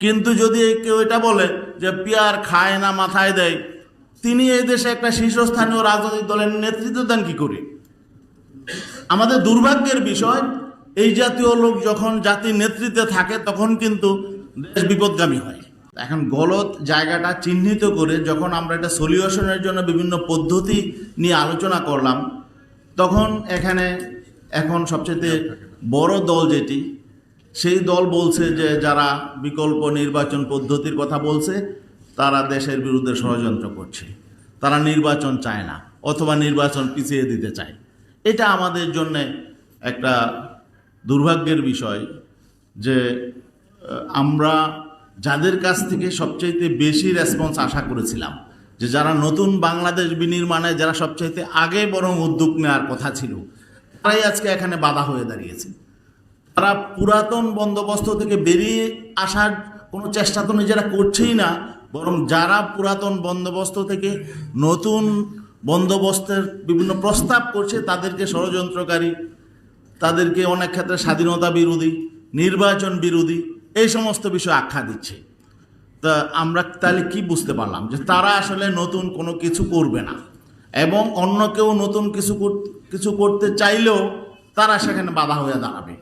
কিন্তু যদি কেউ এটা বলে যে পিয়ার খায় না, মাথায় দেয়, তিনি এই দেশে একটা শীর্ষস্থানীয় রাজনৈতিক দলের নেতৃত্ব দেন কি করে? আমাদের দুর্ভাগ্যের বিষয়, এই জাতীয় লোক যখন জাতির নেতৃত্বে থাকে, তখন কিন্তু দেশ বিপদগামী হয়। এখন গলত জায়গাটা চিহ্নিত করে যখন আমরা এটা সলিউশনের জন্য বিভিন্ন পদ্ধতি নিয়ে আলোচনা করলাম, তখন এখানে এখন সবচেয়ে বড় দল যেটি সেই দল বলছে যে যারা বিকল্প নির্বাচন পদ্ধতির কথা বলছে, তারা দেশের বিরুদ্ধে ষড়যন্ত্র করছে। তারা নির্বাচন চায় না, অথবা নির্বাচন পিছিয়ে দিতে চায়। এটা আমাদের জন্য একটা দুর্ভাগ্যের বিষয় যে আমরা যাদের কাছ থেকে সবচাইতে বেশি রেসপন্স আশা করেছিলাম, যে যারা নতুন বাংলাদেশ বিনির্মাণে, যারা সবচাইতে আগে বরং উদ্যোগ নেওয়ার কথা ছিল, তারাই আজকে এখানে বাধা হয়ে দাঁড়িয়েছে। তারা পুরাতন বন্দোবস্ত থেকে বেরিয়ে আসার কোনো চেষ্টা তো নিজেরা করছেই না, বরং যারা পুরাতন বন্দোবস্ত থেকে নতুন বন্দোবস্তের বিভিন্ন প্রস্তাব করছে, তাদেরকে ষড়যন্ত্রকারী, তাদেরকে অনেক ক্ষেত্রে স্বাধীনতা বিরোধী, নির্বাচন বিরোধী, এই সমস্ত বিষয় আখ্যা দিচ্ছে। তা আমরা তাহলে কি বুঝতে পারলাম যে তারা আসলে নতুন কোনো কিছু করবে না, এবং অন্য কেউ নতুন কিছু কিছু করতে চাইলেও তারা সেখানে বাধা হয়ে দাঁড়াবে?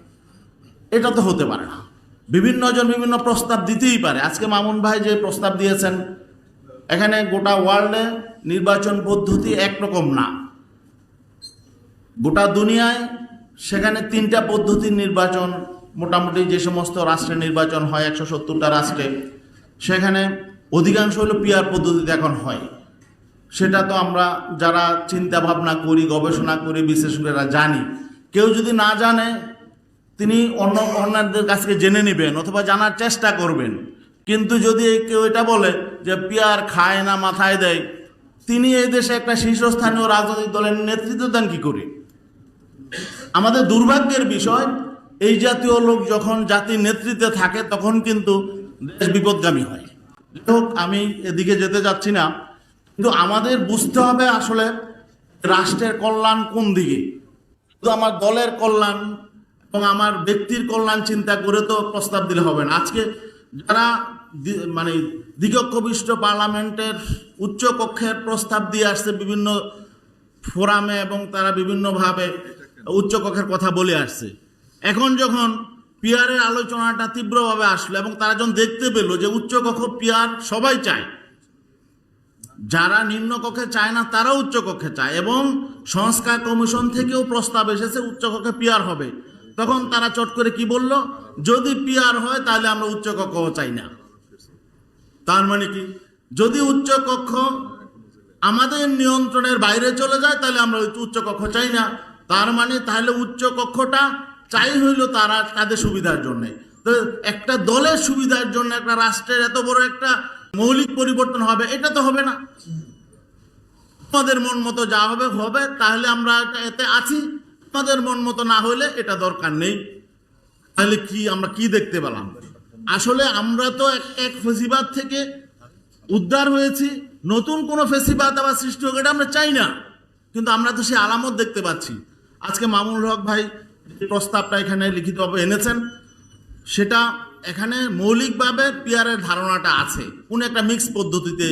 এটা তো হতে পারে না। বিভিন্ন জন বিভিন্ন প্রস্তাব দিতেই পারে। আজকে মামুন ভাই যে প্রস্তাব দিয়েছেন, এখানে গোটা ওয়ার্ল্ডে নির্বাচন পদ্ধতি একরকম না। গোটা দুনিয়ায় সেখানে তিনটা পদ্ধতির নির্বাচন, মোটামুটি যে সমস্ত রাষ্ট্রে নির্বাচন হয়, একশো সত্তরটা রাষ্ট্রে, সেখানে অধিকাংশ হলো পিয়ার পদ্ধতিতে এখন হয়। সেটা তো আমরা যারা চিন্তা ভাবনা করি, গবেষণা করি বিশেষজ্ঞরা জানি। কেউ যদি না জানে তিনি অন্য অন্যদের কাছ থেকে জেনে নেবেন অথবা জানার চেষ্টা করবেন। কিন্তু যদি কেউ এটা বলে যে পিয়ার খায় না, মাথায় দেয়, তিনি এই দেশে একটা শীর্ষস্থানীয় রাজনৈতিক দলের নেতৃত্ব দেন কি করে? আমাদের দুর্ভাগ্যের বিষয়, এই জাতীয় লোক যখন জাতির নেতৃত্বে থাকে, তখন কিন্তু দেশ বিপদগামী হয়। হোক, আমি এদিকে যেতে যাচ্ছি না। কিন্তু আমাদের বুঝতে হবে আসলে রাষ্ট্রের কল্যাণ কোন দিকে। শুধু আমার দলের কল্যাণ এবং আমার ব্যক্তির কল্যাণ চিন্তা করে তো প্রস্তাব দিলে হবে না। আজকে যারা মানে দ্বিকক্ষবিষ্ট পার্লামেন্টের উচ্চ কক্ষের প্রস্তাব দিয়ে আসছে বিভিন্ন ফোরামে এবং তারা বিভিন্নভাবে উচ্চ কক্ষের কথা বলে আসছে। এখন যখন পিয়ারের আলোচনাটা তীব্রভাবে আসলো এবং তারা যখন দেখতে পেল যে উচ্চ কক্ষ পিয়ার সবাই চায়, যারা নিম্ন কক্ষে চায় না তারাও উচ্চ কক্ষে চায় এবং সংস্কার কমিশন থেকেও প্রস্তাব এসেছে উচ্চ কক্ষে পিয়ার হবে। তখন তারা চট করে কি বলল? যদি পিয়ার হয়, তাহলে আমরা উচ্চ কক্ষও চাই না। তার মানে কি? যদি উচ্চ কক্ষ আমাদের নিয়ন্ত্রণের বাইরে চলে যায়, তাহলে আমরা উচ্চ কক্ষ চাই না। তার মানে তাহলে উচ্চ কক্ষটা চাই হইল তারা তাদের সুবিধার জন্য। তো একটা দলের সুবিধার জন্য একটা রাষ্ট্রের এত বড় একটা মৌলিক পরিবর্তন হবে, এটা তো হবে না। আমাদের মন মতো যা হবে হবে। তাহলে আমরা এতে আছি। আমাদের মন মতো না হলে এটা দরকার নেই। তাহলে কি আমরা কি দেখতে পেলাম? আসলে আমরা তো এক এক ফেসিবাদ থেকে উদ্ধার হয়েছি। নতুন কোনো ফেসিবাদ আবার সৃষ্টি হোক, এটা আমরা চাই না। কিন্তু আমরা তো সেই আলামত দেখতে পাচ্ছি। আজকে মামুনুল হক ভাই প্রস্তাবটা এখানে লিখিতভাবে এনেছেন, সেটা এখানে মৌলিকভাবে পিয়ারের ধারণাটা আছে। কোন একটা মিক্স পদ্ধতিতে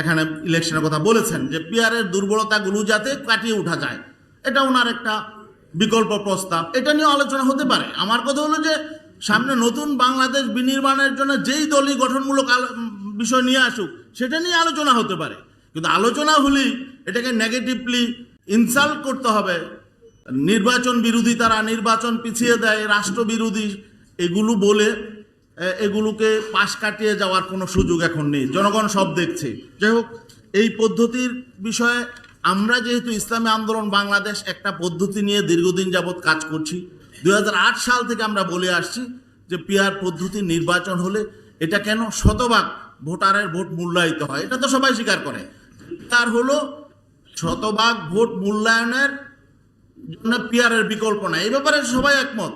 এখানে ইলেকশনের কথা বলেছেন যে পিয়ারের দুর্বলতাগুলো যাতে কাটিয়ে উঠা যায়। এটা ওনার একটা বিকল্প প্রস্তাব। এটা নিয়ে আলোচনা হতে পারে। আমার কথা হলো যে, সামনে নতুন বাংলাদেশ বিনির্মাণের জন্য যেই দলই গঠনমূলক বিষয় নিয়ে আসুক, সেটা নিয়ে আলোচনা হতে পারে। কিন্তু আলোচনা হলেই এটাকে নেগেটিভলি ইনসাল্ট করতে হবে। নির্বাচন বিরোধী তারা নির্বাচন পিছিয়ে দেয় রাষ্ট্রবিরোধী এগুলো বলে এগুলোকে পাশ কাটিয়ে যাওয়ার কোনো সুযোগ এখন নেই। জনগণ সব দেখছে। যাই হোক, এই পদ্ধতির বিষয়ে আমরা যেহেতু ইসলামী আন্দোলন বাংলাদেশ একটা পদ্ধতি নিয়ে দীর্ঘদিন যাবৎ কাজ করছি দু হাজার আট সাল থেকে আমরা বলে আসছি যে পিয়ার পদ্ধতি নির্বাচন হলে এটা কেন শতভাগ ভোটারের ভোট মূল্যায়িত হয়, এটা তো সবাই স্বীকার করে। তার হলো শতভাগ ভোট মূল্যায়নের জন্য পিয়ারের বিকল্প নাই, এই ব্যাপারে সবাই একমত।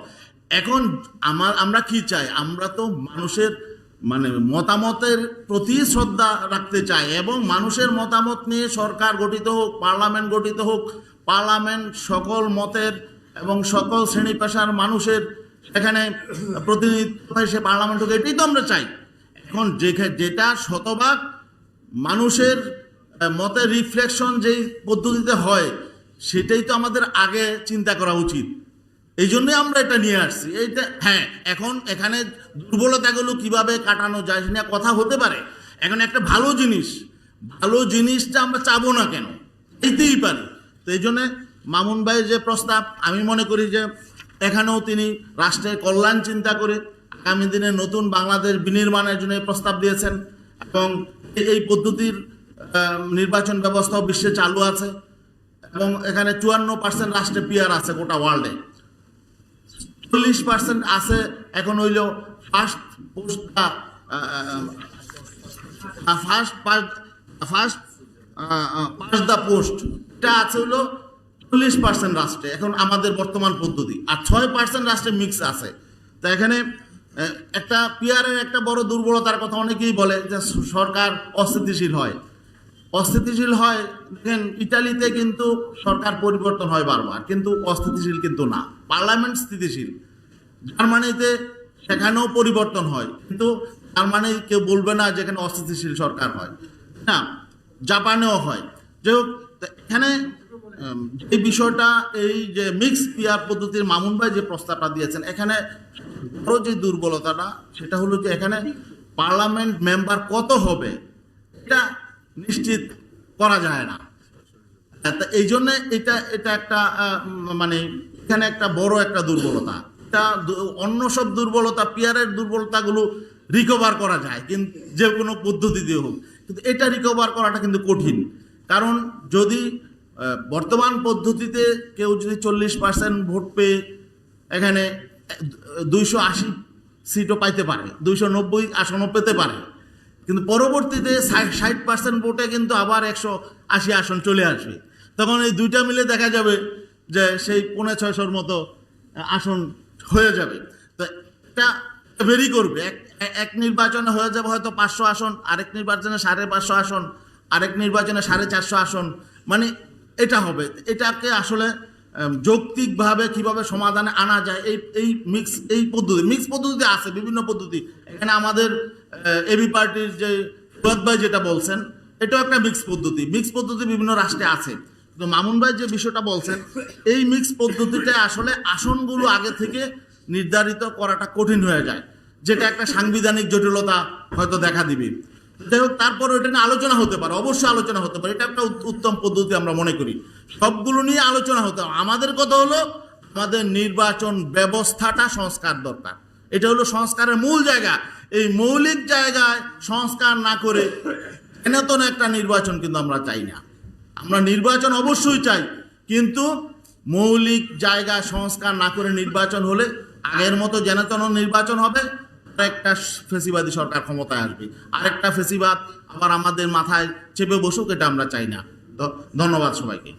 এখন আমার আমরা কি চাই? আমরা তো মানুষের মানে মতামতের প্রতি শ্রদ্ধা রাখতে চাই এবং মানুষের মতামত নিয়ে সরকার গঠিত হোক, পার্লামেন্ট গঠিত হোক, পার্লামেন্ট সকল মতের এবং সকল শ্রেণি পেশার মানুষের এখানে প্রতিনিধিত্ব সে পার্লামেন্ট হোক এটাই তো আমরা চাই। এখন যেটা শতভাগ মানুষের মতের রিফ্লেকশন যেই পদ্ধতিতে হয়, সেটাই তো আমাদের আগে চিন্তা করা উচিত। এই জন্যই আমরা এটা নিয়ে আসছি। এইটা হ্যাঁ এখন এখানে দুর্বলতাগুলো কীভাবে কাটানো যায় নিয়ে কথা হতে পারে। এখন একটা ভালো জিনিস, ভালো জিনিসটা আমরা চাবো না কেন? এইতেই পারি। তো এই জন্যে মামুন ভাইয়ের যে প্রস্তাব, আমি মনে করি যে এখানেও তিনি রাষ্ট্রের কল্যাণ চিন্তা করে আগামী দিনে নতুন বাংলাদেশ বিনির্মাণের জন্য প্রস্তাব দিয়েছেন এবং এই পদ্ধতির নির্বাচন ব্যবস্থাও বিশ্বে চালু আছে এবং এখানে চুয়ান্ন পার্সেন্ট রাষ্ট্রে পিয়ার আছে গোটা ওয়ার্ল্ডে চল্লিশ পার্সেন্ট আছে, এখন হইল ফার্স্ট পোস্টটা first first past the post এটা আছে হলো চল্লিশ পার্সেন্ট রাষ্ট্রে, এখন আমাদের বর্তমান পদ্ধতি, আর ছয় পার্সেন্ট রাষ্ট্রে মিক্স আছে। তো এখানে একটা পিয়ারের একটা বড় দুর্বলতার কথা অনেকেই বলে যে সরকার অস্থিতিশীল হয়। অস্থিতিশীল হয় দেখেন ইটালিতে কিন্তু সরকার পরিবর্তন হয় বারবার, কিন্তু অস্থিতিশীল কিন্তু না। পার্লামেন্ট স্থিতিশীল। জার্মানিতে সেখানেও পরিবর্তন হয়, কিন্তু জার্মানি কেউ বলবে না যেখানে অস্থিতিশীল সরকার হয়। না, জাপানেও হয়। যাই হোক এখানে এই বিষয়টা, এই যে মিক্স পিয়ার পদ্ধতির মামুন ভাই যে প্রস্তাবটা দিয়েছেন, এখানে বড় যে দুর্বলতাটা, সেটা হলো যে এখানে পার্লামেন্ট মেম্বার কত হবে? এটা নিশ্চিত করা যায় না। এই জন্য এটা এটা একটা মানে এখানে একটা বড় একটা দুর্বলতা। এটা অন্য সব দুর্বলতা, পিয়ারের দুর্বলতাগুলো রিকভার করা যায় কিন্তু যে কোনো পদ্ধতি দিয়ে হোক। কিন্তু এটা রিকভার করাটা কিন্তু কঠিন। কারণ যদি বর্তমান পদ্ধতিতে কেউ যদি চল্লিশ পার্সেন্ট ভোট পেয়ে এখানে দুইশো আশি সিটও পাইতে পারে, দুইশো নব্বই আসনও পেতে পারে কিন্তু পরবর্তীতে ষাট পার্সেন্ট ভোটে কিন্তু আবার একশো আশি আসন চলে আসবে। তখন এই দুইটা মিলে দেখা যাবে যে সেই পৌনে ছয়শোর মতো আসন হয়ে যাবে। তো এটা ভেরি করবে। এক এক নির্বাচনে হয়ে যাবে হয়তো পাঁচশো আসন, আরেক নির্বাচনে সাড়ে পাঁচশো আসন, আরেক নির্বাচনে সাড়ে চারশো আসন। মানে এটা হবে। এটাকে আসলে যৌক্তিকভাবে কীভাবে সমাধানে আনা যায়, এই এই মিক্স এই পদ্ধতি মিক্স পদ্ধতি আছে, বিভিন্ন পদ্ধতি। এখানে আমাদের এবি পার্টির যে ফুয়াদ ভাই যেটা বলছেন, এটাও একটা মিক্স পদ্ধতি। মিক্স পদ্ধতি বিভিন্ন রাষ্ট্রে আছে। কিন্তু মামুন ভাই যে বিষয়টা বলছেন, এই মিক্স পদ্ধতিটা আসলে আসনগুলো আগে থেকে নির্ধারিত করাটা কঠিন হয়ে যায়, যেটা একটা সাংবিধানিক জটিলতা হয়তো দেখা দিবে। যাই হোক, তারপর এটা নিয়ে আলোচনা হতে পারে, অবশ্যই আলোচনা হতে পারে। এটা একটা উত্তম পদ্ধতি আমরা মনে করি। সবগুলো নিয়ে আলোচনা হতে আমাদের কথা হলো, আমাদের নির্বাচন ব্যবস্থাটা সংস্কার দরকার। এটা হলো সংস্কারের মূল জায়গা। এই মৌলিক জায়গায় সংস্কার না করে এনতন একটা নির্বাচন কিন্তু আমরা চাই না। আমরা নির্বাচন অবশ্যই চাই, কিন্তু মৌলিক জায়গা সংস্কার না করে নির্বাচন হলে আগের মতো যেন তেন নির্বাচন হবে একটা ফেসিবাদী সরকার ক্ষমতায় আসবে। আরেকটা ফেসিবাদ আবার আমাদের মাথায় চেপে বসুক, এটা আমরা চাই না। ধন্যবাদ সবাইকে।